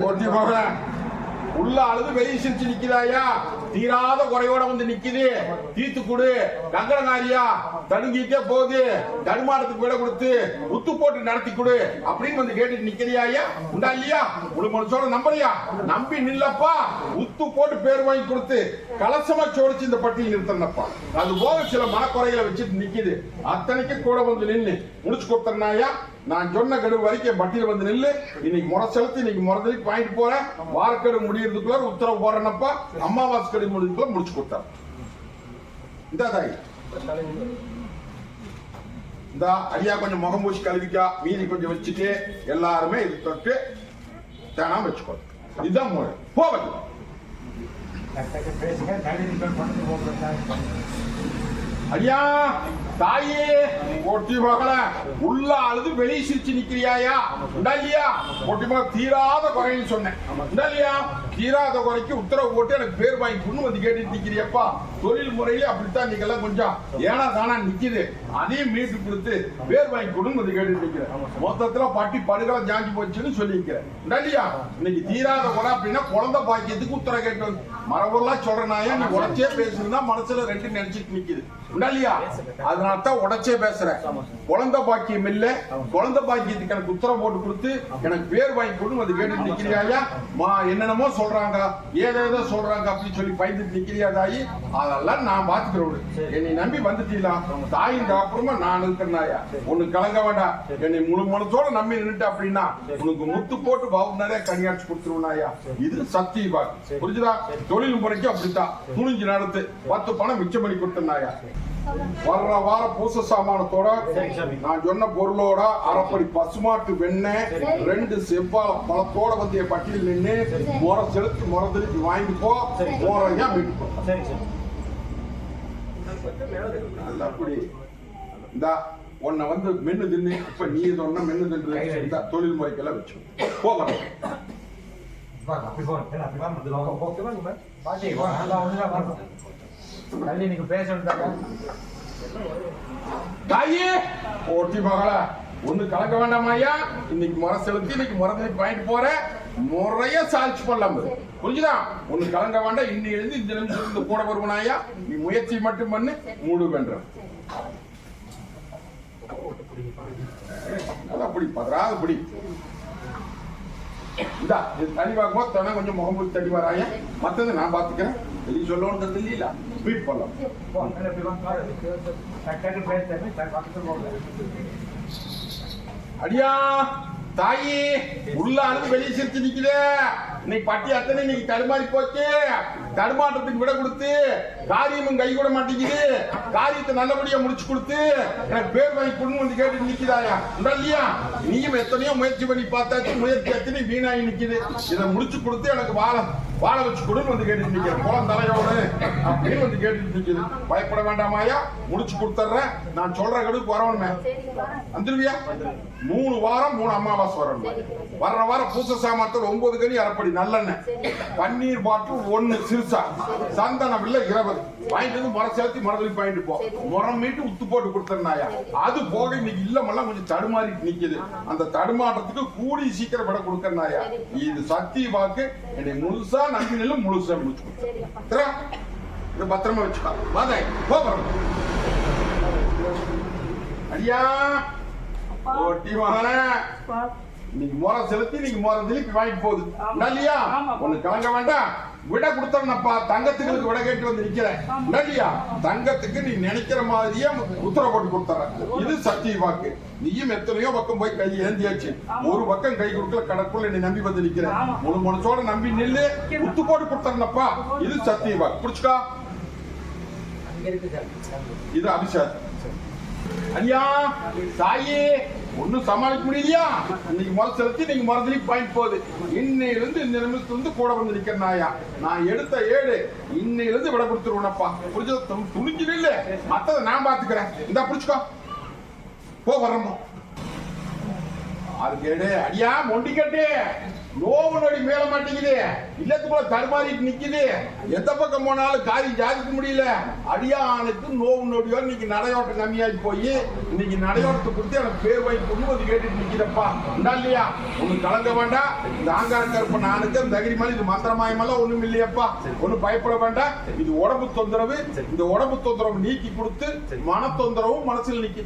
போட்டி போக உள்ள அழுது வெளியே சிரிச்சு நிக்கிறாயா? தீராத குறையோட வந்து நிக்குது. தீத்து கொடு. கங்கணகாரியா தடுங்கிட்டே போகுது. தடுமாடத்துக்கு விட கொடுத்து உத்து போட்டு நடத்தி கொடு. அப்படின்னு வந்து கேட்டுட்டு நிக்கிறியாயா உண்டா இல்லையா? உள்ள மனசோட நம்பறியா? நம்பி நில்லப்பா. உத்து போட்டு பேர் வாங்கி கொடுத்து கலசமா சோடிச்சு இந்த பட்டியல் நிறுத்தனப்பா. அது போக சில மனக்குறைகளை வச்சுட்டு நிக்குது. அத்தனைக்கு கூட வந்து நின்னு முடிச்சு கொடுத்தனாயா நான் சொன்ன கடவு வரைக்கும் பட்டியல் வந்து நில்லு. இன்னைக்கு முறை செலுத்தி இன்னைக்கு முறதலுக்கு வாங்கிட்டு போறேன். வாரக்கெடு முடியறதுக்குள்ள உத்தரவு போறேன்னப்பா அமாவாசை கெடு முடிறதுக்குள்ள முடிச்சு கொடுத்தாரு இந்த தாய். இந்த ஐயா கொஞ்சம் முகம் பூசி கழுவிக்கா. மீதி கொஞ்சம் வச்சுட்டு எல்லாருமே இது தொட்டு தேனாம வச்சுக்கோ. இதுதான் முறை. போவது ஐயா தாயே. ஒட்டி மகள உள்ள அழுது வெளியே சிரிச்சு நிக்கிறியாயா? இல்லையா ஒட்டி மகள் தீராத குறைன்னு சொன்னேன். இல்லையா தீராத குறைக்கு உத்தரவு போட்டு எனக்கு பேர் வாங்கி கொண்டு வந்து கேட்டுட்டு நிக்கிறியப்பா. தொழில் முறையில அப்படித்தான் நீங்க கொஞ்சம் ஏனா தானா நிக்குது. அதையும் மீட்டு கொடுத்து பேர் வாங்கி கொண்டு வந்து கேட்டுட்டு நிக்கிறேன். மொத்தத்துல பட்டி படுகளை ஜாஞ்சி போச்சுன்னு சொல்லியிருக்கிறேன். இல்லையா இன்னைக்கு தீராத குறை அப்படின்னா குழந்தை பாக்கியத்துக்கு உத்தரவு கேட்டு வந்து மரபெல்லாம் சொல்றனாயா நீ உடச்சே பேசுனா மனசுல ரெண்டு நினைச்சிட்டு நிக்குது. இல்லையா அதனால தான் உடச்சே பேசுறேன். குழந்தை பாக்கியம் இல்ல. குழந்தை பாக்கியத்துக்கு எனக்கு உத்தரவு போட்டு கொடுத்து எனக்கு பேர் வாங்கி கொண்டு வந்து கேட்டு நிக்கிறியா மா என்னென்னமோ சொல்றாங்க. ஏதேதோ சொல்றாங்க அப்படின்னு சொல்லி பயந்துட்டு நிக்கிறியா தாயி? அதெல்லாம் நான் பாத்துக்கிறேன் என்னை நம்பி வந்துட்டீங்களா? தாயின் அப்புறமா நான் இருக்கிறனாயா ஒண்ணு கலங்க வேண்டாம். என்னை முழு மனத்தோட நம்பி நின்னுட்டு அப்படின்னா உனக்கு முத்து போட்டு நிறைய கனியாட்சி கொடுத்துருவனாயா இது சத்திய பாக்கு புரிஞ்சுதா? தொழில் முறைக்கு அப்படித்தான். துணிஞ்சு நடத்து. பத்து பணம் மிச்சம் பண்ணி கொடுத்தனாயா வர்ற வார பூச சாமானத்தோட நான் சொன்ன பொருளோட அரைப்படி பசுமாட்டு வெண்ணெய் ரெண்டு செவ்வாழை பழத்தோட வந்து என் பட்டியல் நின்று முறை செலுத்தி முறை திருப்பி வாங்கிட்டு போ. முறையா வீட்டு போ. நல்லா குடி. இந்தா உன்னை வந்து மென்னு தின்னு இப்ப நீ சொன்ன மென்னு தின்னு இந்த தொழில் முறைக்கெல்லாம் வச்சு. போகணும் தள்ளி நீங்க பேசணும் தாயே ஓட்டி மகள. ஒண்ணு கலக்க வேண்டாம் ஐயா? இன்னைக்கு முறை செலுத்தி இன்னைக்கு முறை திருப்பி வாங்கிட்டு போற முறையா சாதிச்சு பண்ணலாம் புரிஞ்சுதா? ஒண்ணு கலங்க வேண்டாம் இன்னி எழுந்து இந்த நிமிஷம் இருந்து கூட வருவனா ஐயா? நீ முயற்சி மட்டும் பண்ணு மூடு வென்ற அப்படி பதறாத பிடி. இந்தா இது தனி வாங்கும்போது கொஞ்சம் முகம் தனி தண்ணி வராயா மத்தது நான் பாத்துக்கிறேன். வெளியே சொல்லணுன்றது இல்லையா வீட் பண்ணலாம் அடியா தாயி உள்ள அழுது வெளியே சிரிச்சு நிக்குது இன்னைக்கு பட்டி அத்தனை இன்னைக்கு தடுமாறி போச்சு தடுமாற்றத்துக்கு விட கொடுத்து காரியமும் கை கூட மாட்டேங்குது காரியத்தை நல்லபடியா முடிச்சு கொடுத்து எனக்கு பேர் வாங்கி கொடுன்னு வந்து கேட்டு நிக்கிறாயா இல்லையா நீயும் எத்தனையோ முயற்சி பண்ணி பார்த்தாச்சு முயற்சி எத்தனையும் வீணாகி நிக்குது இதை முடிச்சு கொடுத்து எனக்கு வாழ வாழ வச்சு கொடுன்னு வந்து கேட்டு நிக்கிறேன். குளம் தலையோடு. அப்படின்னு வந்து கேட்டுட்டு நிக்குது பயப்பட வேண்டாமாயா முடிச்சு கொடுத்துட்றேன். நான் சொல்ற கடுக்கு வரணுமே. வந்துருவியா? மூணு வாரம் மூணு அமாவாசை வரணும்? வர்ற வாரம் பூச சாமர்த்தம் ஒன்பது கனி அரைப்படி நல்லெண்ணெய். பன்னீர் பாட்டில் ஒன்னு சிறுசா. சந்தனம் இல்ல இருபது. வாங்கிட்டு வந்து முறை சேர்த்து மரத்துக்கு வாங்கிட்டு போ. முறம் மீட்டு உத்து போட்டு கொடுத்துருந்தாயா அது போக இன்னைக்கு இல்லமெல்லாம் கொஞ்சம் தடுமாறிட்டு நிக்குது. அந்த தடுமாற்றத்துக்கு கூடி சீக்கிரம் விட கொடுக்கறனாயா இது சக்தி வாக்கு. என்னை முழுசா நம்பி நில்லு முழுசா முடிச்சு கொடுத்துறா இது பத்திரமா வச்சுக்கோ. வாதாய் போகிறோம் அடியா. ஓட்டி மகனே இன்னைக்கு மோர செலுத்தி இன்னைக்கு மோர திருப்பி வாங்கிட்டு போகுது. இல்லையா? ஒண்ணு கலங்க வேண்டாம். விட கொடுத்தனப்பா தங்கத்துக்கு விட கேட்டு வந்து நிக்கிறேன். இல்லையா? தங்கத்துக்கு நீ நினைக்கிற மாதிரியே உத்தரவு போட்டு கொடுத்துறேன். இது சத்திய வாக்கு. நீயும் எத்தனையோ பக்கம் போய் கை ஏந்தியாச்சு. ஒரு பக்கம் கை கொடுக்கல கடற்குள்ள நீ நம்பி வந்து நிக்கிறேன். முழு மனசோட நம்பி நில்லு. உத்து போட்டு கொடுத்தறனப்பா. இது சத்திய வாக்கு. புடிச்சுக்கா இது அபிஷேகம். ஐயா தாயே ஒண்ணும் சமாளிக்க முடியலையா? இன்னைக்கு முறை செலுத்தி நீங்க முறை பாயிண்ட் போகுது இன்னையிலிருந்து இந்த நிமிஷத்துல இருந்து கூட வந்து நிக்கிறேன் நாயா நான் எடுத்த ஏடு இன்னையிலிருந்து விட கொடுத்துருவேனப்பா. புரிஞ்சது? துணிஞ்சு இல்ல மத்ததை நான் பாத்துக்கிறேன். இந்தா புடிச்சுக்கோ போ வர்றோம் அதுக்கு ஏடு அடியா மொண்டி கட்டு. நோவு நொடி மேல மாட்டேங்குது. இல்லத்துக்குள்ள தடுமாறிட்டு நிக்குது. எந்த பக்கம் போனாலும் காரி ஜாதிக்க முடியல. அடியானுக்கு நோவு நொடியோ இன்னைக்கு நடையோட்டம் கம்மியாகி போய் இன்னைக்கு நடையோட்டத்தை கொடுத்து எனக்கு பேர் வாங்கி கொண்டு வந்து கேட்டுட்டு நிக்கிறப்பா. உண்டா இல்லையா? ஒண்ணு கலங்க வேண்டாம். இந்த ஆங்கார கருப்ப நானுக்கு தகிரி மாதிரி இது மந்திரமாயமெல்லாம் ஒண்ணும் இல்லையப்பா. ஒண்ணும் பயப்பட வேண்டாம். இது உடம்பு தொந்தரவு. இந்த உடம்பு தொந்தரவு நீக்கி கொடுத்து மன தொந்தரவும் மனசில் நிக்கி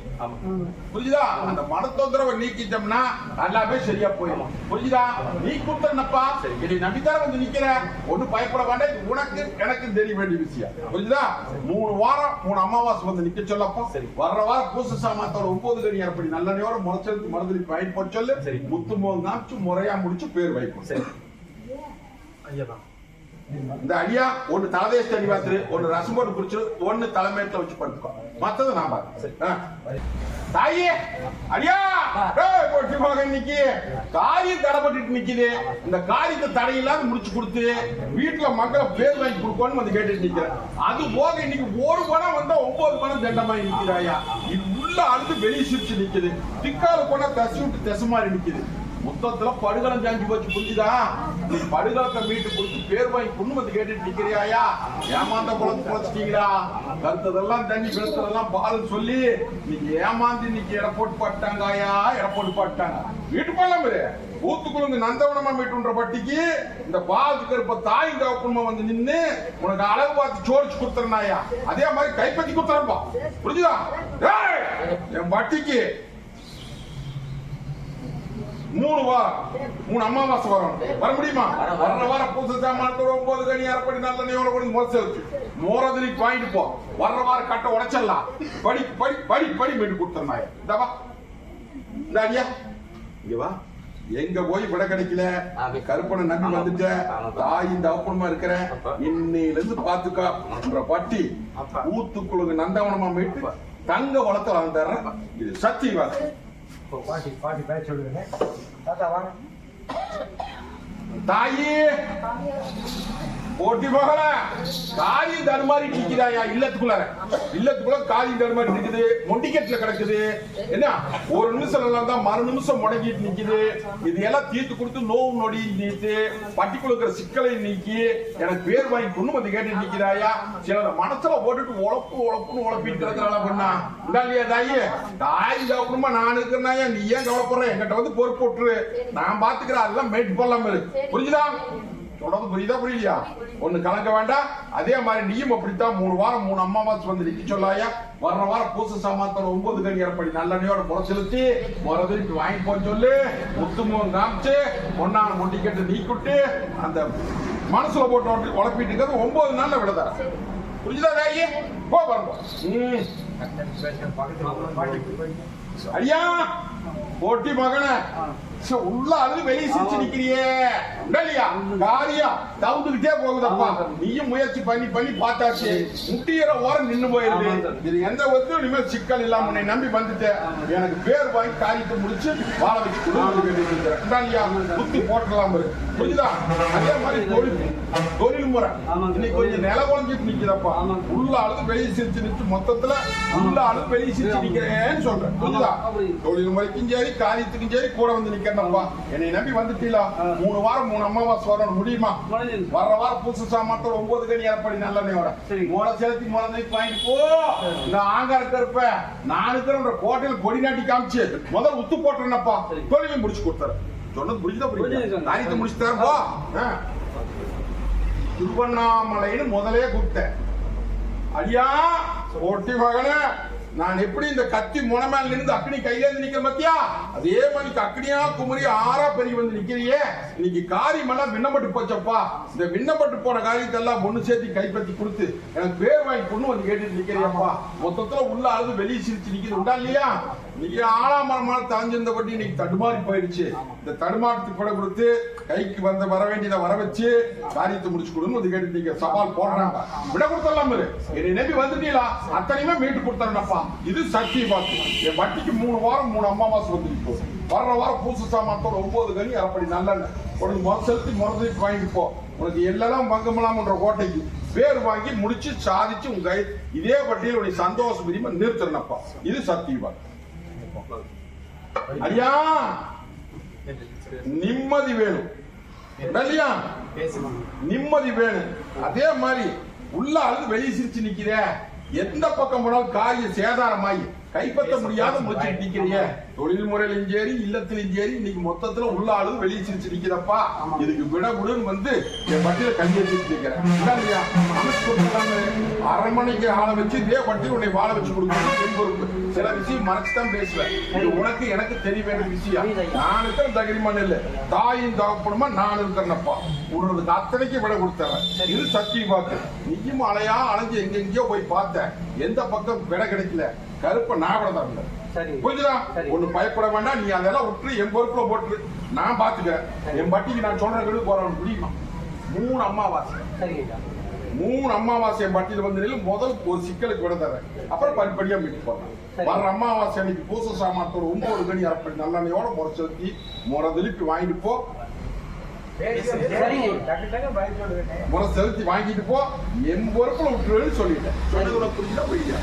புரியுதா அந்த மன தொந்தரவை நீக்கிட்டோம்னா எல்லாமே சரியா போயிடும். புரியுதா நீ கொடுத்தனப்பா என்னை நம்பித்தார வந்து நிக்கிற? ஒண்ணும் பயப்பட வேண்டாம். இது உனக்கு எனக்கு தெரிய வேண்டிய விஷயம். புரியுதா மூணு வாரம் மூணு அமாவாசை வந்து நிக்க சொல்லப்பா வர்ற வாரம் பூச சாமாத்தோட ஒன்பது கணி ஏற்படி நல்ல முறைச்செலுத்து மருதலி பயன் போட சொல்லு. முத்து மோகம் காமிச்சு முறையா முடிச்சு பேர் வைப்போம். ஐயா தான் இந்த அடியா ஒண்ணு தலைதேச தண்ணி பாத்துரு ஒண்ணு ரசம் போட்டு குடிச்சு ஒண்ணு தலைமையத்துல வச்சு படுத்துக்கோ. மத்தது நான் பாத்துக்கிறேன். தாயே அடியா! ஏய், மகன் இன்னைக்கு. காரியம் தடைப்பட்டு நிக்குது. இந்த காரியத்தை தடையில்லாம முடிச்சு கொடுத்து வீட்டுல மக்களை பேர் வாங்கி கொடுக்கணும்னு வந்து கேட்டுட்டு நிக்கிறேன். அது போக இன்னைக்கு ஒரு பணம் வந்தா ஒன்பது பணம் தண்டமாயி நிக்கிறாயா இது உள்ள அழுது வெளியே சிரிச்சு நிக்குது. திக்கால போனா தசி விட்டு தசு மாதிரி நிக்குது. மொத்தத்துல படுகளம் சாஞ்சி போச்சு புரிஞ்சுதா? நீ படுகளத்தை மீட்டு கொடுத்து பேர் வாங்கி பொண்ணு வந்து கேட்டுட்டு நிக்கிறியாயா? ஏமாந்த குளத்து குளச்சிட்டீங்களா? கருத்ததெல்லாம் தண்ணி பேசுறதெல்லாம் பால் சொல்லி நீங்க ஏமாந்து இன்னைக்கு இடப்போட்டு பாட்டாங்கயா இடப்போட்டு பாட்டாங்க. வீட்டு போலாம் ஊத்துக்குழுந்து நந்தவனமா மீட்டுன்ற பட்டிக்கு இந்த பால் கருப்ப தாய் தகப்பனமா வந்து நின்னு உனக்கு அளவு பார்த்து சோடிச்சு கொடுத்துறனாயா? அதே மாதிரி கைப்பற்றி கொடுத்துறப்பா புரிஞ்சுதா? என் பட்டிக்கு மூணு வாரம் மூணு அமாவாசை வரும். வர முடியுமா? வர்ற வாரம் பூச சாமான் ஒன்பது கனி அரைப்படி நல்ல நெய்யோட கொண்டு மோச வச்சு மோரதிரிக்கு வாங்கிட்டு போ. வர்ற வாரம் கட்ட உடைச்சிடலாம். படி படி படி படி மீட்டு கொடுத்துருந்தாங்க இந்தவா இந்த ஐயா இங்க வா. எங்க போய் விட கிடைக்கல? கருப்பனை நம்பி வந்துட்ட. தாய் இந்த அப்பனமா இருக்கிற. இன்னையில இருந்து பாத்துக்கோ. பட்டி. ஊத்துக்குழுங்க நந்தவனமா மீட்டு தங்க வளர்த்து வளர்ந்துறேன் இது சத்தியவாதி இப்போ பாட்டி பாட்டி பேச சொல்லுங்க தாத்தா வாங்க தாயி போட்டி போகல. காரியம் தடுமாறி நிக்கிறாயா? இல்லத்துக்குள்ள இல்லத்துக்குள்ள காரியம் தடுமாறி நிக்குது. மொண்டிக்கெட்ல கிடக்குது. என்ன? ஒரு நிமிஷம் நல்லா தான் மறு நிமிஷம் முடங்கிட்டு நிக்குது. இது எல்லாம் தீர்த்து கொடுத்து நோவு நொடி நீத்து பட்டிக்குள்ள இருக்கிற சிக்கலை நீக்கி எனக்கு பேர் வாங்கி கொண்டு வந்து கேட்டு நிக்கிறாயா? சில மனசுல போட்டுட்டு உழப்பு உழப்புன்னு உழப்பிட்டு இருக்கிறாளா பண்ணா? இந்தா இல்லையா தாயி? தாய் சாப்பிடுமா நான் இருக்கிறனாயா நீ ஏன் கவலைப்படுற? என்கிட்ட வந்து பொறுப்பு விட்டுரு நான் பாத்துக்கிறேன் அதெல்லாம் மேட்டு போடலாம் புரிஞ்சுதா? சொல்றது புரியுதா புரியலையா? ஒண்ணு கலக்க வேண்டாம். அதே மாதிரி நீயும் அப்படித்தான் மூணு வாரம் மூணு அம்மாவாசை வந்து நிக்க சொல்லாயா? வர்ற வாரம் பூச சாமாத்தோட ஒன்பது கணி ஏற்படி நல்லெண்ணையோட முறை செலுத்தி முறை திருப்பி வாங்கி போக சொல்லு. முத்துமுகம் காமிச்சு பொன்னான முட்டிக்கட்டு நீக்கிட்டு அந்த மனசுல போட்டு உடம்பி- உழப்பிட்டு இருக்கிறது ஒன்பது நாள்ல விடுதா புரிஞ்சுதா ராயி போ பாருங்க. ம். ஐயா போட்டி மகன. உள்ள அழுது வெளியே சிரிச்சு நிக்கிறியே. இல்லையா காரியம் தவுந்துகிட்டே போகுதப்பா. நீயும் முயற்சி பண்ணி பண்ணி பார்த்தாச்சு. முட்டியிற ஓரம் நின்னு போயிருது. இது எந்த ஒத்தும் இனிமேல் சிக்கல் இல்லாம உன்னை நம்பி வந்துட்டேன். எனக்கு பேர் வாங்கி காரியத்தை முடிச்சு வாழ வச்சு இல்லையா புத்தி போட்டலாம். புரியுதா? அதே மாதிரி தொழில். தொழில் முறை இன்னைக்கு கொஞ்சம் நில குழஞ்சிட்டு நிக்கிறப்பா உள்ள அழுது வெளியே சிரிச்சு நிச்சு மொத்தத்துல உள்ள அழுது வெளியே சிரிச்சு நிக்கிறேன்னு சொல்றேன். புரியுதா? தொழில் முறைக்கும் சரி காரியத்துக்கும் சரி கூட வந்து நிக்கிறேன்ப்பா என்னை நம்பி வந்துட்டீங்களா? மூணு வாரம் மூணு அம்மாவாசை வரணும் முடியுமா? வர்ற வாரம் புதுசு சாமான்த்தோட ஒன்பது கணி ஏற்படி நல்லெண்ணெயோட முறை செலுத்தி முறை திருப்பி வாங்கிட்டு போ. இந்த ஆங்காரத்தை இருப்ப நான் இருக்கிற கோட்டையில் கொடி நாட்டி காமிச்சு முதல்ல உத்து போட்டுறேன்னப்பா தொழிலையும் முடிச்சு கொடுத்துறேன் சொன்னது புரிஞ்சுதா புரியுது? காரியத்தை முடிச்சு தரேன் போ. ஆ. திருவண்ணாமலைன்னு முதலே கூப்பிட்டேன் ஐயா ஒட்டி மகனே நான் எப்படி இந்த கத்தி முனமேல இருந்து அக்னி கையிலேந்து இருந்து நிக்கிற மத்தியா அதே மாதிரி அக்னியா குமரி ஆறா பெரிய வந்து நிக்கிறியே. இன்னைக்கு காரியம் எல்லாம் விண்ணப்பட்டு போச்சப்பா. இந்த விண்ணப்பட்டு போன காரியத்தை எல்லாம் ஒண்ணு சேர்த்து கைப்பற்றி கொடுத்து எனக்கு பேர் வாங்கி பொண்ணு வந்து கேட்டுட்டு நிக்கிறியாப்பா. மொத்தத்துல உள்ள அழுது வெளியே சிரிச்சு நிக்கிறது உண்டா இல்லையா? இன்னைக்கு ஆலாமரமான தாஞ்சிருந்த பட்டி இன்னைக்கு தடுமாறி போயிடுச்சு. இந்த தடுமாற்றத்துக்கு கூட கொடுத்து கைக்கு வந்த வர வேண்டியதை வர வச்சு காரியத்தை முடிச்சு கொடுன்னு வந்து கேட்டு நீங்க சவால் போடுறாங்க. விட கொடுத்துடலாம் என்னை நம்பி வந்துட்டீங்களா? அத்தனையுமே மீட்டு கொடுத்துறேன்ப்பா. இது சக்தி பார்த்து என் வட்டிக்கு மூணு வாரம் மூணு அம்மாவாசை வந்துட்டு போ. வர்ற வாரம் பூசு சாமான்த்தோட ஒன்பது கனி அப்படி நல்லெண்ணெய். உனக்கு முறை செலுத்தி முறைக்கு வாங்கிட்டு போ. உனக்கு எல்லாம் பங்கமலாம்ன்ற கோட்டைக்கு பேர் வாங்கி முடிச்சு சாதிச்சு உங்க கை இதே பட்டியல் உடைய சந்தோஷம் பிரிமா நிறுத்துறேன்ப்பா இது சத்தியமா ஐயா நிம்மதி வேணும். இல்லையா? நிம்மதி வேணும். அதே மாதிரி உள்ள அழுது வெளியே சிரிச்சு நிக்கிற. எந்த பக்கம் போனாலும் காரியம் சேதாரமாயி கைப்பற்ற முடியாத முடிச்சு நிக்கிறீங்க. தொழில் முறையிலும் சரி இல்லத்திலும் சரி இன்னைக்கு மொத்தத்துல உள்ள அழுது வெளியே சிரிச்சு நிக்கிறப்பா. இதுக்கு விட விடுன்னு வந்து என் வட்டியில கஞ்சி வச்சுட்டு அமைச்சு கொடுத்தாங்க அரண்மனைக்கு ஆளை வச்சு இதே வட்டி உன்னை வாழ வச்சு கொடுக்கணும். பொறுப்பு. சில விஷயம் மறைச்சுதான் பேசுவேன். இது உனக்கு எனக்கு தெரிய வேண்டிய விஷயம் நான் இருக்கிற தகிரிமன் இல்ல. தாயும் தகப்பனுமா நான் இருக்கிறனப்பா. உன்னதுக்கு அத்தனைக்கு விட கொடுத்தவன் இது சத்திய வாக்கு. நீயும் அலையா அலைஞ்சு எங்கெங்கயோ போய் பார்த்த எந்த பக்கம் விட கிடைக்கல. கருப்ப நான் விட சரி புரிஞ்சுதா. ஒண்ணு பயப்பட வேண்டாம். நீ அதெல்லாம் விட்டு என் பொறுப்புல போட்டு நான் பாத்துக்கிறேன். என் பட்டிக்கு நான் சொல்ற கெடு போறவன் முடியுமா மூணு அம்மாவாசை. மூணு அமாவாசை என் பட்டியல வந்து முதல் ஒரு சிக்கலுக்கு விட தரேன் அப்புறம் படிப்படியா மீட்டு போறேன். வர்ற அமாவாசை அன்னைக்கு பூச சாமானத்தோட ஒன்பது கணி அரைப்படி நல்லெண்ணையோட முறை செலுத்தி முறை திருப்பி வாங்கிட்டு போ. முறை செலுத்தி வாங்கிட்டு போ. என் பொறுப்புல விட்டுருவேன்னு சொல்லிட்டேன். சொன்னது உனக்கு புரியுதா.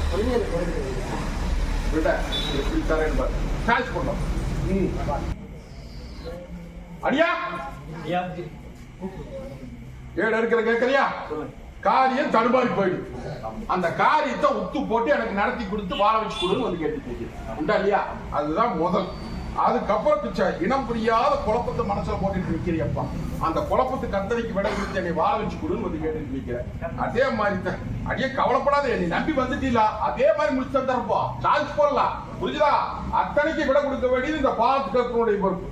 சாய்ஸ் பண்ணோம். ம். அடியா? ஏழு இருக்கிற கேட்கறியா? காரியம் தடுமாறி போயிடுது அந்த காரியத்தை உத்து போட்டு எனக்கு நடத்தி கொடுத்து வாழ வச்சு கொடுன்னு வந்து கேட்டு. உண்டா இல்லையா? அதுதான் முதல். அதுக்கப்புறம் பிச்சை இனம் புரியாத குழப்பத்தை மனசுல போட்டுட்டு நிக்கிறியப்பா அந்த குழப்பத்துக்கு அத்தனைக்கு விட கொடுத்து என்னை வாழ வச்சு கொடுன்னு வந்து கேட்டுட்டு நிக்கிறேன். அதே மாதிரி தான் அடியே கவலைப்படாத என்னை நம்பி வந்துட்டீங்களா அதே மாதிரி முடிச்சு தந்துறப்போ சார்ஜ் போடலாம் புரிஞ்சுதா? அத்தனைக்கு விட கொடுக்க வேண்டியது இந்த பாலத்துக்கு பொறுப்பு.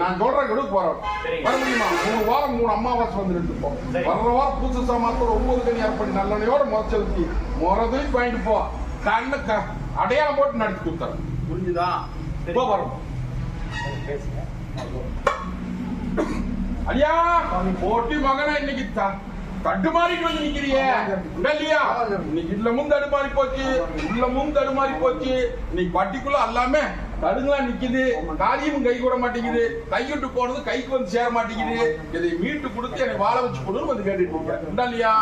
நான் சொல்றேன் கெடு போறோம். வர முடியுமா மூணு வாரம் மூணு அமாவாசை வந்து இருப்போம். வர்ற வாரம் பூச சாமானத்தோட ஒன்பது கனி அர்ப்பணி நல்லெண்ணையோட முறை செலுத்தி முறதையும் வாங்கிட்டு போ. கண்ணு அடையாளம் போட்டு நடத்தி கொடுத்துறேன். புரிஞ்சுதா? இப்போ வரும். பேசுங்க ஐயா போட்டி மகனா இன்னைக்கு தட்டு தடுமாறிட்டு வந்து நிக்கிறியே. இல்லையா? இன்னைக்கு இல்லமும் தடுமாறி போச்சு. உள்ளமும் தடுமாறி போச்சு. இன்னைக்கு பட்டிக்குள்ள எல்லாமே தடுங்களா நிக்குது. காரியமும் கை கூட மாட்டேங்குது. கைவிட்டு போனது கைக்கு வந்து சேர மாட்டேங்குது. இதை மீட்டு கொடுத்து என்னை வாழ வச்சு கொடுன்னு வந்து கேட்டுட்டு இருக்கேன் இல்லையா?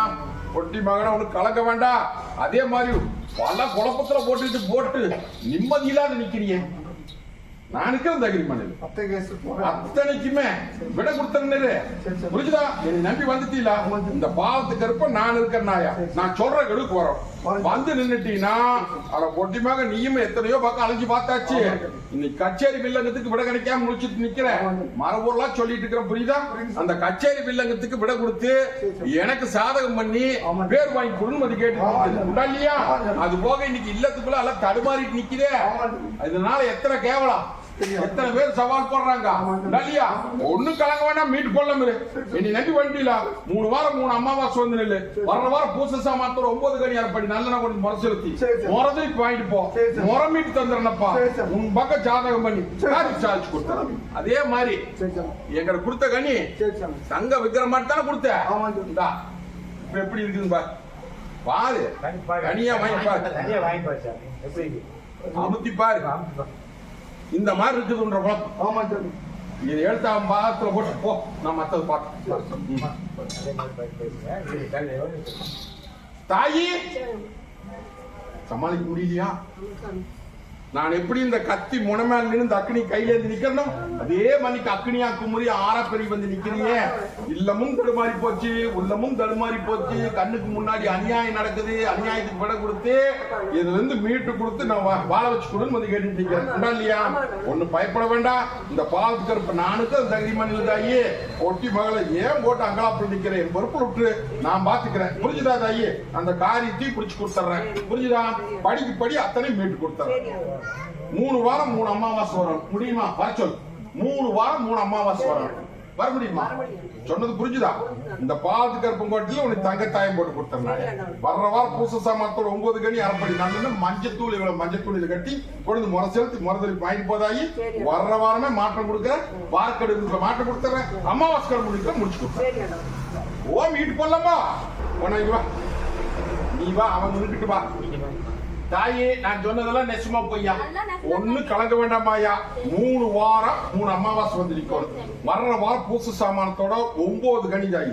பொட்டி மகனை ஒன்று கலக்க வேண்டாம். அதே மாதிரி பல குழப்பத்துல போட்டுட்டு போட்டு நிம்மதியில்லாத நிக்கிறீங்க நான் இருக்கிறேன் தகிரி மண்ணில் பத்து கேஸ் அத்தனைக்குமே. விட கொடுத்தனரு புரிஞ்சுதா? என்னை நம்பி வந்துட்டீங்களா? இந்த பாவத்துக்கு இருப்ப நான் இருக்கேன் நாயா. நான் சொல்ற கெடுக்கு வரோம். வந்து நின்னுட்டீங்கன்னா அட பொட்டிமாக நீயும் எத்தனையோ பக்கம் அலைஞ்சு பார்த்தாச்சு. இன்னைக்கு கச்சேரி வில்லங்கத்துக்கு விட கிடைக்காம முடிச்சிட்டு நிக்கிறேன் மரபூர்லாம் சொல்லிட்டு இருக்கிறேன் புரியுதா? அந்த கச்சேரி வில்லங்கத்துக்கு விட கொடுத்து எனக்கு சாதகம் பண்ணி பேர் வாங்கி கொடுன்னு வந்து கேட்டு இல்லையா? அது போக இன்னைக்கு இல்லத்துக்குள்ள எல்லாம் தடுமாறிட்டு நிக்கிறே இதனால எத்தனை கேவலம்? எத்தனை பேர் சவால் போடுறாங்க? இல்லையா ஒண்ணும் கலங்க வேண்டாம் மீட்டு கொள்ள இரு. என்னை நம்பி வண்டியில. மூணு வாரம் மூணு அமாவாசை வந்து நில்லு. வர்ற வாரம் பூச சாமாத்தோட ஒன்பது கனி அரைப்படி நல்ல கொண்டு முறை செலுத்தி. முறதைக்கு வாங்கிட்டு போ. முறை மீட்டு தந்துடுறப்பா உன் பக்கம் ஜாதகம் பண்ணி காரி சாதிச்சு கொடுத்துறேன் அதே மாதிரி எங்களுக்கு கொடுத்த கனி தங்க விக்கிற மாதிரி தானே கொடுத்த? இந்தா, இப்ப எப்படி இருக்குது பாரு. பாரு. தனியா வாங்கி பாரு. தனியா வாங்கி பாரு எப்படி அமுத்தி பாரு. இந்த மாதிரி இருக்குதுன்ற குழப்பம் இது எழுத்தாம் பாகத்துல போட்டு போ. நான் மத்தது பார்த்து அதே மாதிரி பாரு பேசுங்க இது கையில எவ்வளவு தாயி சமாளிக்க முடியலையா? நான் எப்படி இந்த கத்தி முனமேல நின்று அக்னி கையில இருந்து நிக்கிறனும் அதே மணிக்கு அக்னியா குமுறி ஆரப்பெரி வந்து நிக்கிறீங்க. இல்லமும் தடுமாறி போச்சு உள்ளமும் தடுமாறி போச்சு. கண்ணுக்கு முன்னாடி அநியாயம் நடக்குது அநியாயத்துக்கு விட கொடுத்து இதுல இருந்து மீட்டு கொடுத்து நான் வாழ வச்சு கொடுன்னு வந்து கேட்டுட்டு இருக்கேன் இல்லையா? ஒண்ணு பயப்பட வேண்டாம். இந்த பாலத்துக்கு இருப்ப நானுக்கு அந்த தகுதிமான தாயி ஒட்டி மகளை ஏன் போட்டு அங்கலாப்பில் நிக்கிறேன்? என் பொறுப்பு விட்டு நான் பாத்துக்கிறேன். புரிஞ்சுதா தாயி? அந்த காரியத்தையும் பிடிச்சு கொடுத்துறேன் புரிஞ்சுதா? படிக்கு படி அத்தனையும் மீட்டு கொடுத்துறேன் மூணு வாரம் மூணு அமாவாசை வரும் முடியுமா? வர சொல். மூணு வாரம் மூணு அமாவாசை வரும் வர முடியுமா? சொன்னது புரிஞ்சுதா? இந்த பாலத்து கருப்பங்கோட்டில உனக்கு தங்கத்தாயம் போட்டு கொடுத்துறேன் வர்ற வாரம் பூச சாமானத்தோட ஒன்பது கணி அரைப்படி நல்ல மஞ்சத்தூள் இவ்வளவு மஞ்சத்தூள் இதை கட்டி கொண்டு முறை செலுத்தி முறதலி வாங்கி போதாயி வர்ற வாரமே மாற்றம் கொடுக்குற வாரக்கடு மாற்றம் கொடுத்துறேன். அமாவாசை கடை முடிக்கிற முடிச்சு கொடுத்தேன் ஓ வீட்டு போடலாமா? உனக்கு வா. நீ வா அவன் நின்றுட்டு வா. தாயே நான் சொன்னதெல்லாம் நெசமா பொய்யா. ஒண்ணு கலங்க வேண்டாமாயா மூணு வாரம் மூணு அமாவாசை வந்து நிக்கணும் வர்ற வாரம் பூசு சாமானத்தோட ஒன்பது கனி தாயி.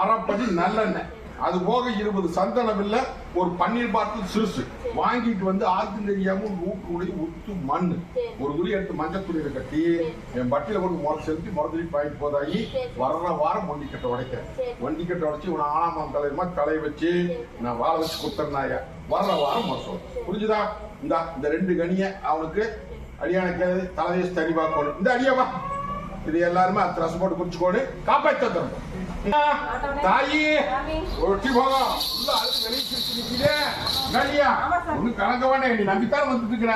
அரைப்படி நல்லெண்ணெய். அது போக இருபது சந்தனம் இல்ல ஒரு பன்னீர் பாட்டில் சிறுசு. வாங்கிட்டு வந்து ஆத்து தெரியாம உடைய உத்து மண். ஒரு குழி எடுத்து மஞ்சள் துணியில கட்டி என் பட்டியில கொண்டு முறை செலுத்தி முறதுலி பாயிட்டு போதாகி வர்ற வாரம் வண்டி கட்டை உடைக்கிறேன் வண்டி கட்டை உடைச்சு உன ஆனாமம் தலையுமா தலையை வச்சு நான் வாழ வச்சு கொடுத்துறேனாயா வர்ற வாரம் மோசம் புரிஞ்சுதா? இந்தா இந்த ரெண்டு கனிய அவனுக்கு அடியானுக்கு தலையை தனி பார்க்கணும் இந்த அடியாவா இது எல்லாருமே அத்தனை ரசம் போட்டு குடிச்சுக்கோடு காப்பாற்றி தந்துடும் தாயி ஒட்டி போகும் உள்ள அழுது வெளியே சிரிச்சு நடியா ஒண்ணு கலக்க வேண்டாம் நீ நம்பித்தான் வந்துட்டு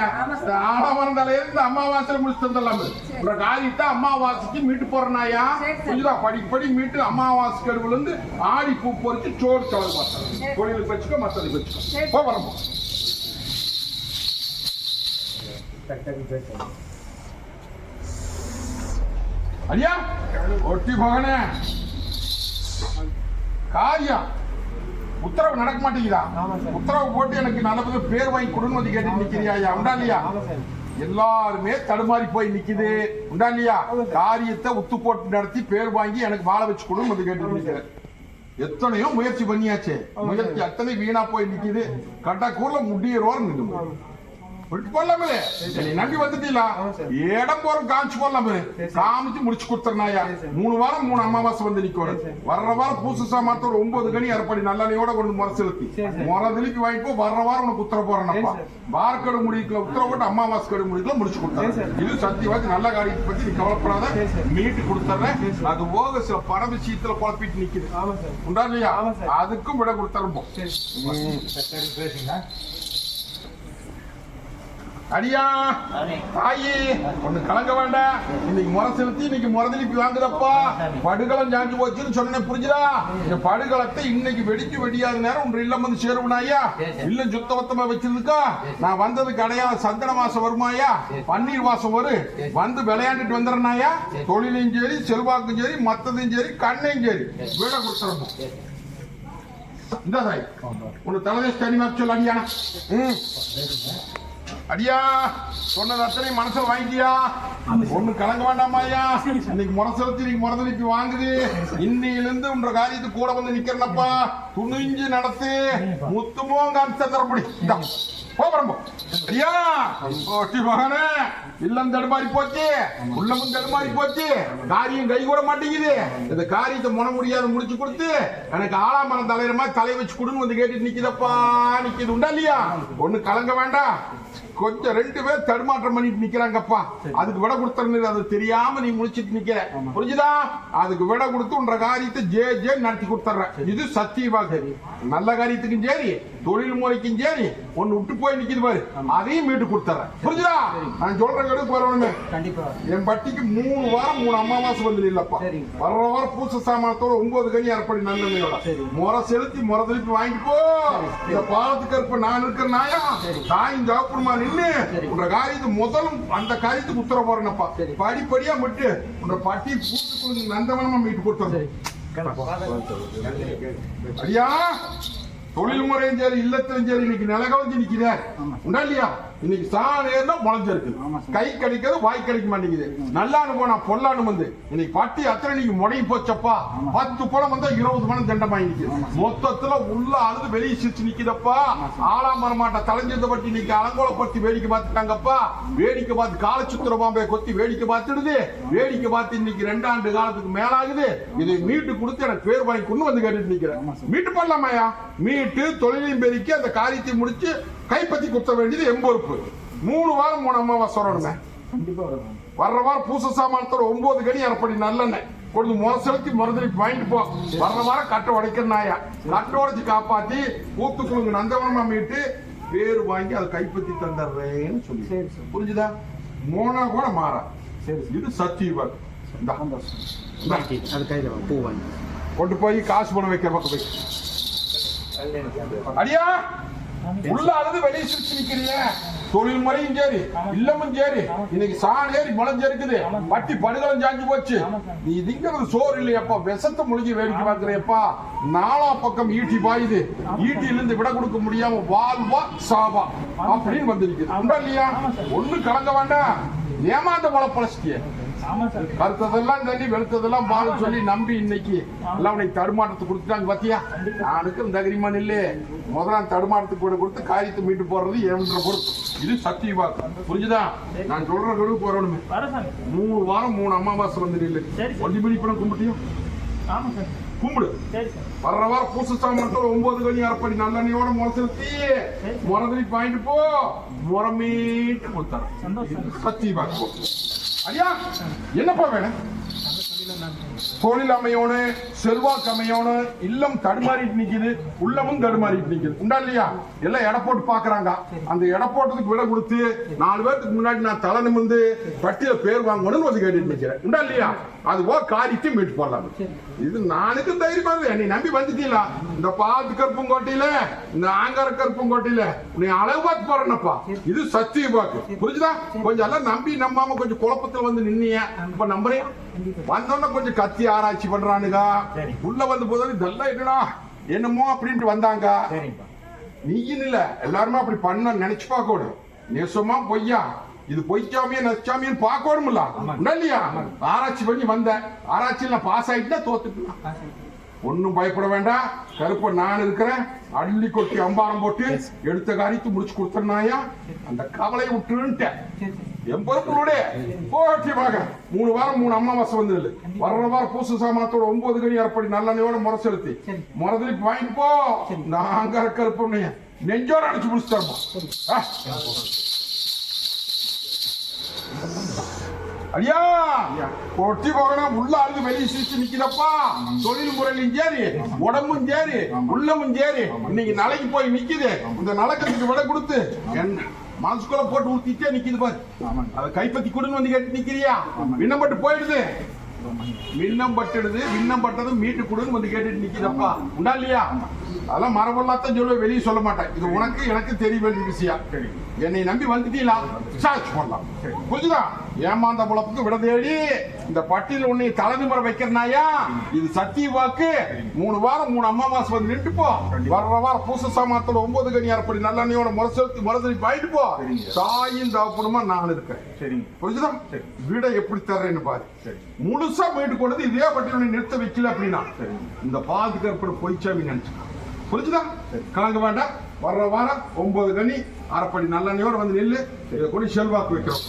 ஆறாம் தலையில இந்த அமாவாசை முடிச்சு தந்துடலாம் உங்க காரியத்தை அமாவாசைக்கு மீட்டு போறனாயா? புரியுதா படிக்கு படி மீட்டு அமாவாசை கருவுல இருந்து ஆடி பூ பொறிச்சு சோறு செலவு பார்த்தேன் தொழிலுக்கு வச்சுக்கோ மத்ததுக்கு வச்சுக்கோ. போ வரப்போ டக்கு டக்கு பேசு ஐயா ஒட்டி போகனே காரியம். உத்தரவு நடக்க மாட்டேங்குதா? உத்தரவு போட்டு எனக்கு நடந்தது பேர் வாங்கி கொடுன்னு வந்து கேட்டு நிக்கிறியா உண்டா இல்லையா? எல்லாருமே தடுமாறி போய் நிக்குது. உண்டா இல்லையா? காரியத்தை உத்து போட்டு நடத்தி பேர் வாங்கி எனக்கு வாழ வச்சு கொடுன்னு வந்து கேட்டு நிக்கிறேன் எத்தனையோ முயற்சி பண்ணியாச்சு. முயற்சி அத்தனை வீணா போய் நிக்குது. கட்டாக்கூர்ல முடியறோம் நின்று விட்டு போடலாமே நம்பி வந்துட்டீங்களா. இடம் போற காமிச்சு போடலாமே. காமிச்சு முடிச்சு கொடுத்துறனாயா. மூணு வாரம் மூணு அமாவாசை வந்து நிக்கணும். வர்ற வாரம் பூசு சாமாத்த ஒரு ஒன்பது கனி அரைப்படி நல்லெண்ணையோட கொண்டு முறை செலுத்தி. முறை திருப்பி வர்ற வாரம் உனக்கு உத்தரவு போறேனப்பா. வாரக்கடு முடிக்கல உத்தரவு போட்டு அமாவாசை கடு முடிக்கல முடிச்சு கொடுத்தேன். இது சத்தியவாதி நல்ல காரியத்தை பத்தி நீ கவலைப்படாத. மீட்டு கொடுத்துறேன். அது போக சில பண விஷயத்துல குழப்பிட்டு நிக்குது உண்டா இல்லையா. அதுக்கும் விட கொடுத்துருப்போம் சரி டக்கு டக்கு பேசுங்க அடியா தாயி ஒண்ணு கலங்க வேண்டாம் இன்னைக்கு முறை செலுத்தி இன்னைக்கு முறை திருப்பி வாங்குதப்பா படுகளம் சாஞ்சு போச்சுன்னு சொன்னேன் புரிஞ்சுதா? இந்த படுகளத்தை இன்னைக்கு வெடிச்சு வெடியாத நேரம் உன் இல்லம் வந்து சேருவனாயா இல்லம் சுத்தபத்தமா வச்சிருந்துக்கா? நான் வந்ததுக்கு அடையாளம் சந்தன மாசம் வருமாயா பன்னீர் வாசம் வரும் வந்து விளையாண்டுட்டு வந்துடுறனாயா தொழிலையும் சரி செல்வாக்கும் சரி மத்ததையும் சரி கண்ணையும் சரி. வீட கொடுத்துறப்போம் இந்த சாய் உனக்கு தலைதேச தனி சொல்லு அடியானா? ம். அடியா சொன்னது அத்தனை மனசுல வாங்கிட்டியா? ஒண்ணு கலங்க வேண்டாமா ஐயா? இன்னைக்கு முறை செலுத்தி இன்னைக்கு முறை வாங்குது. இன்னையில இருந்து உன்ற காரியத்து கூட வந்து நிக்கிறனப்பா. துணிஞ்சு நடத்து. முத்துமோ காமிச்சு தரப்படி போறோம் ஐயா ஓட்டி மகனே. இல்லம் தடுமாறி போச்சு. உள்ளமும் தடுமாறி போச்சு. காரியம் கை கூட மாட்டேங்குது. இந்த காரியத்தை முன முடியாத முடிச்சு கொடுத்து எனக்கு ஆலாமரம் தலையிற மாதிரி தலை வச்சு கொடுன்னு வந்து கேட்டுட்டு நிக்குதப்பா. நிக்குது உண்டா இல்லையா? ஒண்ணு கலங்க வேண்டாம். கொஞ்சம் ரெண்டு பேர் தடுமாற்றம் பண்ணிட்டு நிக்கிறாங்கப்பா. அதுக்கு விட கொடுத்தது அது தெரியாம நீ முடிச்சிட்டு நிக்கிற. புரிஞ்சுதா? அதுக்கு விட கொடுத்து உன்ற காரியத்தை ஜே ஜே நடத்தி கொடுத்துறேன் இது சத்தியவாக்கு. நல்ல காரியத்துக்கும் சரி தொழில் முறைக்கும் சரி ஒன்னு விட்டு போய் நிக்குது பாரு. அதையும் மீட்டு கொடுத்துறேன் புரிஞ்சுதா? நான் சொல்ற கடுப்பு வரணுமே. கண்டிப்பா. என் பட்டிக்கு மூணு வாரம் மூணு அமாவாசை வந்து இல்லப்பா. வர்ற வாரம் பூச சாமானத்தோட ஒன்பது கனி அரைப்படி நல்லெண்ணையோட சரி. முறை செலுத்தி முறை திருப்பி வாங்கிட்டு போ. இந்த பாலத்துக்கு இருப்ப நான் இருக்கிற நாயா? தாயும் ஜாப்புமா நின்னு சரி. உன்ற காரியத்தை முதலும் அந்த காரியத்துக்கு உத்தரவு போறேனப்பா. சரி. படிப்படியா விட்டு உன்ற பட்டி பூத்து குழுந்து நந்தவனமா மீட்டு கொடுத்தது சரி. ஐயா தொழில் முறையும் சரி இல்லத்திலும் சரி இன்னைக்கு நிலகவஞ்சு நிக்குதே. ஆமா. உண்டா இல்லையா? இன்னைக்கு சாணேர்னா முளைஞ்சிருக்கு. கை கிடைக்கிறது வாய் கிடைக்க மாட்டேங்குது. நல்லானு போனா பொல்லானு வந்து இன்னைக்கு பட்டி அத்தனை இன்னைக்கு முடங்கி போச்சப்பா. பத்து பணம் வந்தா இருபது பணம் தண்டமாயி நிக்குது மொத்தத்துல உள்ள அழுது வெளியே சிரிச்சு நிக்குதப்பா. ஆலாமர மாட்ட தலைஞ்சிருந்த பட்டி இன்னைக்கு அலங்கோலப்படுத்தி வேடிக்கை பார்த்துட்டாங்கப்பா. வேடிக்கை பார்த்து கால சுத்திர பாம்பை கொத்தி வேடிக்கை பார்த்துடுது. வேடிக்கை பார்த்து இன்னைக்கு ரெண்டாண்டு காலத்துக்கு மேலாகுது. இதை மீட்டு கொடுத்து எனக்கு பேர் வாங்கி கொண்டு வந்து கேட்டுட்டு நிக்கிறேன். மீட்டு பண்ணலாமாயா மீட்டு தொழிலையும் பெருக்கி அந்த காரியத்தை முடிச்சு கைப்பற்றி குத்த வேண்டியது என் பொறுப்பு. மூணு வாரம் மூணு அம்மாவாசை வரணுமே கண்டிப்பா வர்ற வாரம் பூச சாமானத்தோட ஒன்பது கடி அரைப்படி நல்லெண்ணெய். கொண்டு முறை செலுத்தி மருந்தளிப்பு வாங்கிட்டு போ. வர்ற வாரம் கட்டை உடைக்கிற நாயா. கட்டை உடைச்சு காப்பாத்தி பூத்துக்குழுங்க நந்தவனமா மீட்டு பேர் வாங்கி அதை கைப்பற்றி தந்துடுறேன்னு சொல்லி. புரிஞ்சுதா? மோனா கூட மாறா. சரி இது சத்தியவர். அது கையில் பூ வாங்கி. கொண்டு போய் காசு பணம் வைக்கிற பக்கம் போய். அடியா! உள்ள அழுது வெளியே சுத்தி நிக்கிறீங்க. தொழில் முறையும் சரி இல்லமும் சரி. இன்னைக்கு சாணி ஏறி முளைஞ்சு இருக்குது பட்டி படுகளும் சாஞ்சு போச்சு. நீ திங்கிறது சோறு இல்லையப்பா. விஷத்தை முழுகி வேடிக்கை பார்க்கிறியப்பா. நாலா பக்கம் ஈட்டி பாயுது. இருந்து விட கொடுக்க முடியாம வாழ்வா சாவா அப்படின்னு வந்திருக்குது. உண்டா இல்லையா? ஒண்ணு கலங்க வேண்டாம். ஏமாந்த மழை பழச்சிட்டிய கருத்ததெல்லாம் தண்ணி வெளுத்ததெல்லாம் பால் சொல்லி நம்பி இன்னைக்கு. எல்லாம் உனக்கு தடுமாட்டத்தை கொடுத்துட்டாங்க பாத்தியா? நானுக்கும் தகரிமான் இல்ல. முதல்ல தடுமாட்டத்துக்கு கூட கொடுத்து காரியத்தை மீட்டு போடுறது என்ற பொறுப்பு இது சத்தியமா புரிஞ்சுதா? நான் சொல்ற கடுவு சாமி. மூணு வாரம் மூணு அமாவாசை வந்து சரி. ஒன்றி மணி கூட கும்பிட்டியும் கும்பிடு. வர்ற வாரம் பூச சாமட்டும் ஒன்பது கனி அரைப்படி நல்லெண்ணையோட முளசெலுத்தி முறதலி பாயிண்ட் போ. முறமீட்டு கொடுத்தாரு சந்தோஷம். சத்தியமா ஐயா என்னப்பா வேணும்? தொழில் அமையோனு செல்வாக்கு அமையோனு இல்லம் தடுமாறிட்டு நிக்குது உள்ளமும் தடுமாறிட்டு நிக்குது. உண்டா இல்லையா? எல்லாம் எடை போட்டு பாக்குறாங்க. அந்த எடை போட்டதுக்கு விட கொடுத்து நாலு பேருக்கு முன்னாடி நான் தலை நிமிர்ந்து பட்டியல பேர் வாங்கணும்னு வந்து கேட்டுட்டு நிக்கிறேன். உண்டா இல்லையா? அது ஓ காரியத்தையும் மீட்டு போடலாம் இது நானுக்கும் தைரியமா இருக்கு நீ நம்பி வந்துட்டீங்களா? இந்த பாத்து கருப்பும் கோட்டையில இந்த ஆங்கார கருப்பங்கோட்டையில நீ அளவு பார்த்து போறனப்பா. இது சத்திய பாக்கு புரிஞ்சுதா? கொஞ்சம் எல்லாம் நம்பி நம்பாம கொஞ்சம் குழப்பத்துல வந்து நின்னீங்க. இப்ப நம்புறேன். வந்தோன்னா கொஞ்சம் கத்தி ஆராய்ச்சி பண்றானுங்க. உள்ள வந்து போது இதெல்லாம் என்னடா என்னமோ அப்படின்ட்டு வந்தாங்க. நீயும் இல்ல எல்லாருமே அப்படி பண்ண நினைச்சு பார்க்கணும். நெசமா பொய்யா. இது பொய்க்காமையே நெச்சாமியும் பார்க்கணும்ல. இல்லையா ஆராய்ச்சி பண்ணி வந்தேன். ஆராய்ச்சியில் நான் பாஸ் ஆயிட்டுனா தோத்துக்கலாம் ஒன்னும் பயப்பட வேண்டாம். கருப்ப நான் இருக்கிறேன். அள்ளி கொட்டி அம்பாரம் போட்டு எடுத்த காரியத்தை முடிச்சு கொடுத்தனாயா அந்த கவலை விட்டுன்ட்டேன் என் பொறுப்புகளோட போட்டியமாக மூணு வாரம் மூணு அமாவாசை வந்தது வர்ற வாரம் பூச சாமானத்தோட ஒன்பது கனி அரைப்படி நல்லெண்ணையோட முறை செலுத்தி. முறதலி வாங்கிட்டு போ. நாங்க கருப்பண்ணைய நெஞ்சோட அடிச்சு முடிச்சு தரப்போம். ஐயா கொட்டி போகணும் உள்ள அழுது வெளியே சிரிச்சு நிக்கிறப்பா. தொழில் முறையிலும் சரி உடம்பும் சரி உள்ளமும் சரி. இன்னைக்கு நாளைக்கு போய் நிக்குது. இந்த நலக்கத்துக்கு விட கொடுத்து என்ன மனசுக்குள்ள போட்டு ஊத்திட்டே நிக்குது பாரு. அதை கைப்பத்தி கொடுன்னு வந்து கேட்டு நிக்கிறியா? விண்ணப்பட்டு போயிடுது. விண்ணம் பட்டுடுது விண்ணம் பட்டதும் மீட்டு கொடுன்னு வந்து கேட்டுட்டு நிக்கிறப்பா உண்டா இல்லையா? அதெல்லாம் மரபெல்லாத்தான் சொல்லுவேன் வெளியே சொல்ல மாட்டேன். இது உனக்கு எனக்கு தெரிய வேண்டிய விஷயம். என்னை நம்பி வந்துட்டீங்களா? சார்ஜ் பண்ணலாம் புரிஞ்சுதா? ஏமாந்த பொழப்புக்கு விட தேடி இந்த பட்டியல உன்னை தலைநிமுறை வைக்கிறனாயா? இது சத்திய வாக்கு. மூணு வாரம் மூணு அம்மாவாசை வந்து நின்று போ. வர்ற வாரம் பூச சாமானத்தோட ஒன்பது கனி அரைப்படி நல்லெண்ணையோட முரசெலுத்தி முரசரி பாயிட்டு போ. தாயும் தகப்பனுமா நான் இருக்கேன். சரிங்க. புரிஞ்சுதா? வீடை எப்படி தர்றேன்னு பாரு. முழுசா மீட்டு கொண்டது இதே பட்டியல நிறுத்த வைக்கல அப்படின்னா. இந்த பாதுகாப்பு பொய்ச்சாமி நினைச்சுக்கலாம் புரிஞ்சுதா? கலங்க வேண்டாம். வர்ற வாரம் ஒன்பது கனி அரைப்படி நல்லெண்ணையோட வந்து நில்லு. இதை கொண்டு செல்வாக்கு வைக்கிறோம்.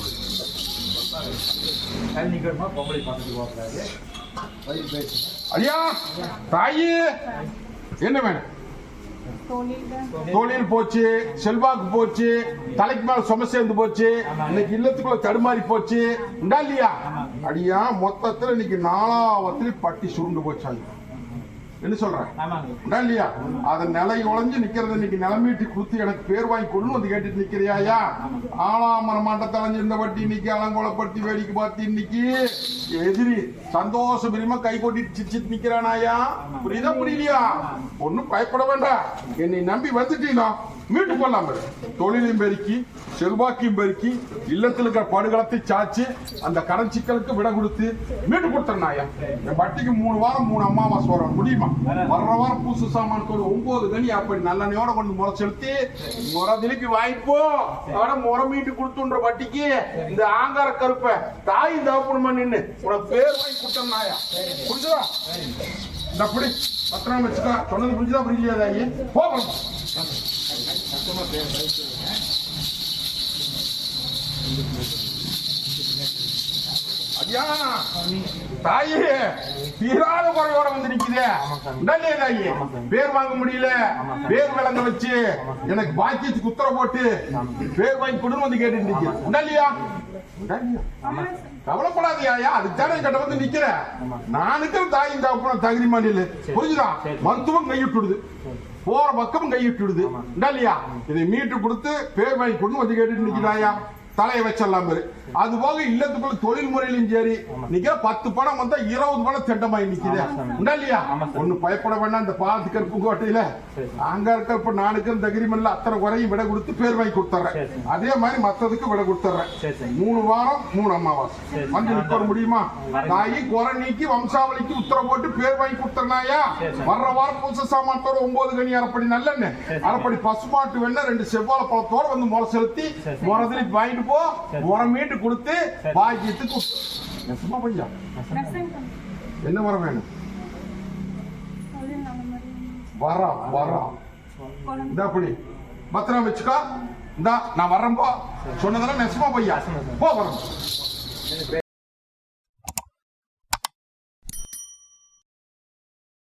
நிக்கணுமா பொம்பளை பார்த்துட்டு போகக்கூடாது ஐயா தாயி என்ன வேணும்? தொழில் போச்சு செல்வாக்கு போச்சு தலைக்கு மேல சும சேர்ந்து போச்சு இன்னைக்கு இல்லத்துக்குள்ள தடுமாறி போச்சு உண்டா இல்லையா? அடியா மொத்தத்துல இன்னைக்கு நாலாவத்துல பட்டி சுருண்டு போச்சாங்க என்ன சொல்றேன்? இல்லையா? அத நிலை உழைஞ்சு நிக்கிறது. இன்னைக்கு நிலமீட்டி கொடுத்து எனக்கு பேர் வாங்கி கொண்டு வந்து கேட்டுட்டு நிக்கிறியாயா ஆளாமர மாட்டத்தை அலைஞ்சிருந்த பட்டி இன்னைக்கு அலங்கோலப்படுத்தி வேடிக்கை பார்த்து இன்னைக்கு எதிரி சந்தோஷம் பிரியமா கை கொட்டிட்டு சிரிச்சிட்டு நிக்கிறானாயா புரியுதா புரியலையா? ஒண்ணும் பயப்பட வேண்டாம். என்னை நம்பி வந்துட்டீங்களா? மீட்டு போடலாம் தொழிலையும் பெருக்கி செல்வாக்கையும் பெருக்கி இல்லத்தில் இருக்கிற படுகளத்தை சாச்சு அந்த கடன் சிக்கலுக்கு விட கொடுத்து மீட்டு கொடுத்தேன்னாயா என் பட்டிக்கு மூணு வாரம் மூணு அம்மாவாசை வரும். முடியுமா? வர்ற வாரம் பூசு சாமானத்தோட ஒன்பது கனி அப்படி நல்லெண்ணையோட கொண்டு முறை செலுத்தி முறை திருப்பி வாய்ப்போ. அவட முறை மீட்டு கொடுத்துன்ற பட்டிக்கு இந்த ஆங்கார கருப்பை தாய் தகப்பணுமா நின்னு உனக்கு பேர் வாங்கி கொடுத்தேன்னாயா புரிஞ்சுதா? இந்த அப்படி பத்திரம் வச்சுக்கா. சொன்னது புரிஞ்சுதா? புரியலையா தாயி? போகணும் ஐயா தாயே தீராத குறையோட வந்து நிக்குது. உடனே தாயி பேர் வாங்க முடியல. பேர் விளங்க வச்சு எனக்கு பாக்கியத்துக்கு உத்தர போட்டு பேர் வாங்கி கொடுன்னு வந்து கேட்டு நிக்குது. உடல்லையா கவலைப்படாதியா அதுக்கான கிட்ட வந்து நிக்கிறேன். நானுக்கும் தாயும் தகப்பன தகுதி மாநில. புரிஞ்சுதான் மருத்துவம் கையிட்டுடுது போற பக்கம் கையிட்டுடுது இல்லையா இதை மீட்டு கொடுத்து பேர் வாங்கி கொடுன்னு வந்து கேட்டுட்டு நிக்கிறாயா? தலையை வச்சிடலாம் அது போக இல்லத்துக்குள்ள தொழில் முறையிலும் சரி நிக்க பத்து படம் வந்தா இருபது படம் திட்டமாயி நிக்குது. உண்டா இல்லையா? ஒண்ணு பயப்பட வேண்டாம். இந்த பாலத்து கருப்பு கோட்டையில அங்க இருக்கிறப்ப நானுக்கு இந்த அக்ரிமெண்ட்ல அத்தனை குறையும் விட கொடுத்து பேர் வாங்கி கொடுத்துறேன். அதே மாதிரி மத்ததுக்கு விட கொடுத்துறேன். மூணு வாரம் மூணு அமாவாசை. வந்து நிக்க முடியுமா? தாயி குறை நீக்கி வம்சாவளிக்கு உத்தரவு போட்டு பேர் வாங்கி கொடுத்துறனாயா? வர்ற வாரம் பூச சாமானத்தோட ஒன்பது கனி அரைப்படி நல்லெண்ணு அரைப்படி பசுமாட்டு வெண்ணெய் ரெண்டு செவ்வாழை பழத்தோட வந்து முறை செலுத்தி முறை திருப்பி வாங்கிட்டு போ முறை மீட்டு கொடுத்து பாக்கியத்துக்கு நெசமா பையா நர்சிங் என்ன வரம் வேணும்? தொழில் அந்த மாதிரி வரா வரா. குழந்தை இந்த அப்படி பத்திரம் வச்சுக்கோ. இந்தா நான் வர்றேன் போ. சொன்னதெல்லாம் நெசமா பையா போ வரேன்